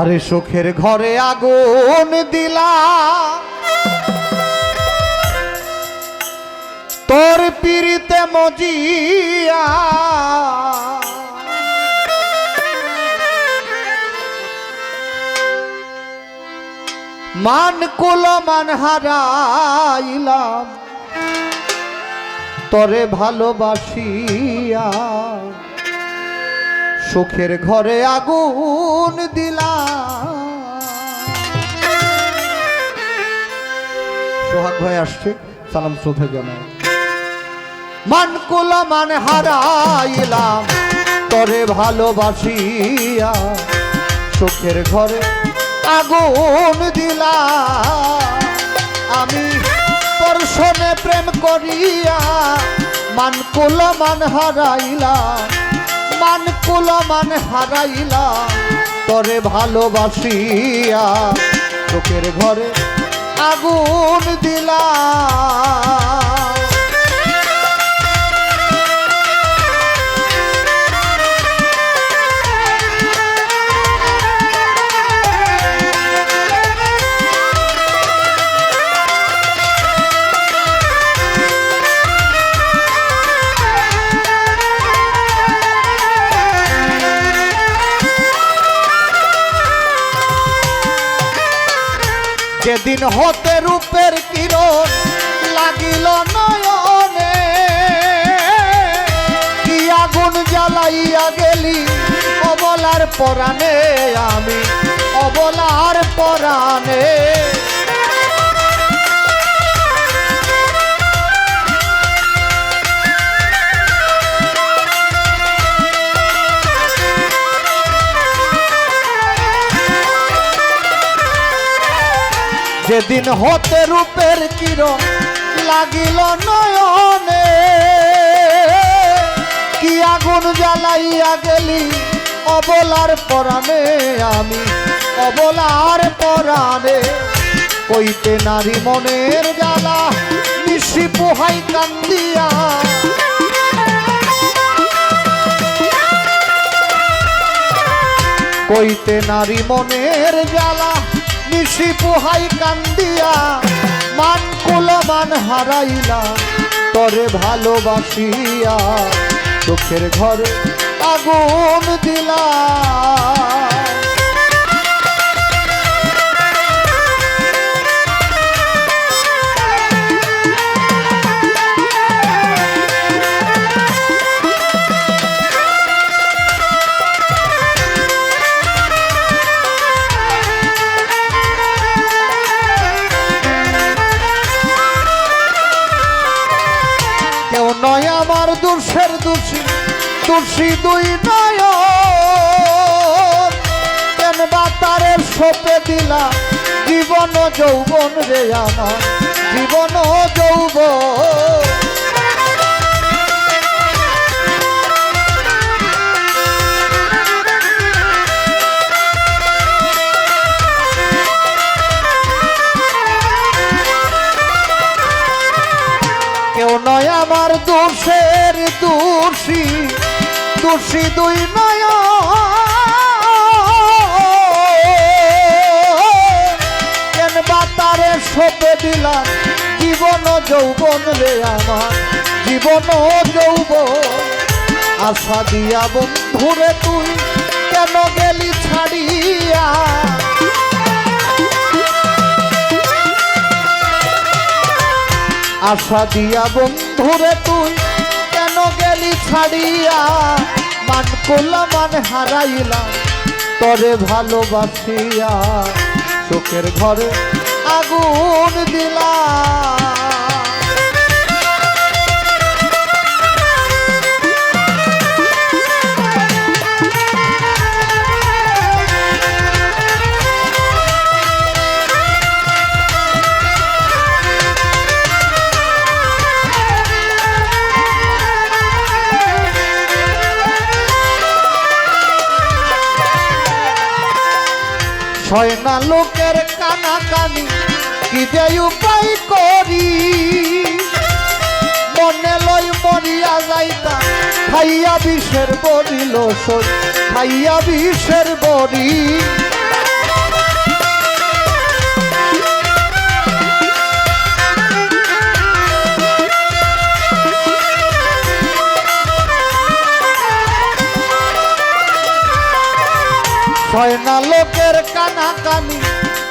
আরে সুখের ঘরে আগুন দিলা। তোর পিড়িতে মজিয়া। মান কুল মান হারাইলাম। তরে ভালোবাসিয়া। সুখের ঘরে আগুন দিলাম সোহাগ ভাই আসছে, সালাম শ্রদ্ধা জানায়। মান কুলা মান হারাইলাম, তরে ভালোবাসিয়া। সুখের ঘরে আগুন দিলা। আমি তোর সনে প্রেম করিয়া মান কুলা মান হারাইলাম, মান কুলা মানে হারাইলা তরে ভালোবাসিয়া চোখের ঘরে আগুন দিলাম যেদিন হতে রূপের কিরণ লাগিল নয়নে, কি আগুন জ্বালাইয়া গেলি অবলার পরাণে আমি, অবলার পরাণে যেদিন হতে রূপের কিরণ লাগিল নয়নে, কি আগুন জ্বালাইয়া গেলি অবলার পরাণে? আমি অবলার পরাণে, কইতে নারী মনের জ্বালা নিশি পোহাই কান্দিয়া। কইতে নারী মনের জ্বালা নিশি পোহাই কান্দিয়া মান কুল মান হারাইলা তরে ভালোবাসিয়া চোখের ঘরে আগুন দিলা। দুর্ষের দোষী দোষী দুই নয় কেন বা তারের সোপে দিলা, জীবন যৌবন রে আমার, জীবন যৌবন। কেউ নয় আমার দোষের দোষী দোষী দুই নয় তারে সপে দিলাম? জীবন যৌবন রে আমার, জীবন যৌবন। আশা দিয়া বন্ধুরে তুই কেন গেলি ছাড়িয়া? আশা দিয়া বন্ধুরে তুই গেলি ছাড়িয়া মান করলাম মান হারাইলাম তরে ভালোবাসিয়া চোখের ঘরে আগুন দিলা। ছয় না লোকের কানা কানি কি যে উপায় করি? মনে লই মরিয়া যাইতা, খাইয়া বিষের বড়ি লোসই, খাইয়া বিষের বড়ি। হয় না লোকের কানাকানি,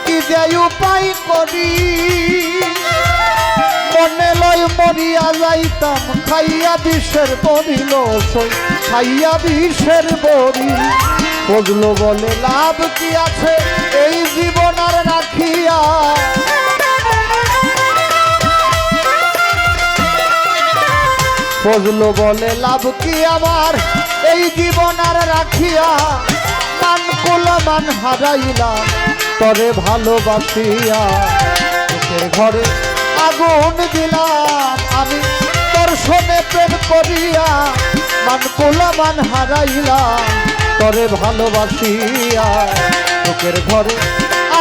কি যে উপায় করি? মনে লয় মরিয়া যাইতাম, খাইয়া বিষের বরিল সই খাইয়া বিষের বরি ফজলো বলে, লাভ কি আছে? এই জীবন আর রাখিয়া। বলে, লাভ কি আমার? এই জীবন আর রাখিয়া। মান হারাইলাম তরে ভালোবাসিয়া চোখের ঘরে আগুন দিলাম আমি। তোর শোনে প্রেম করিয়া, মান কুলা মান হারাইলাম তরে ভালোবাসিয়া চোখের ঘরে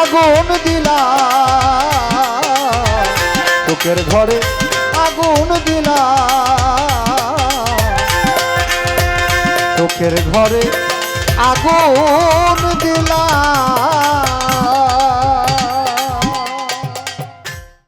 আগুন দিলাম। চোখের ঘরে আগুন দিলাম। চোখের ঘরে আগুন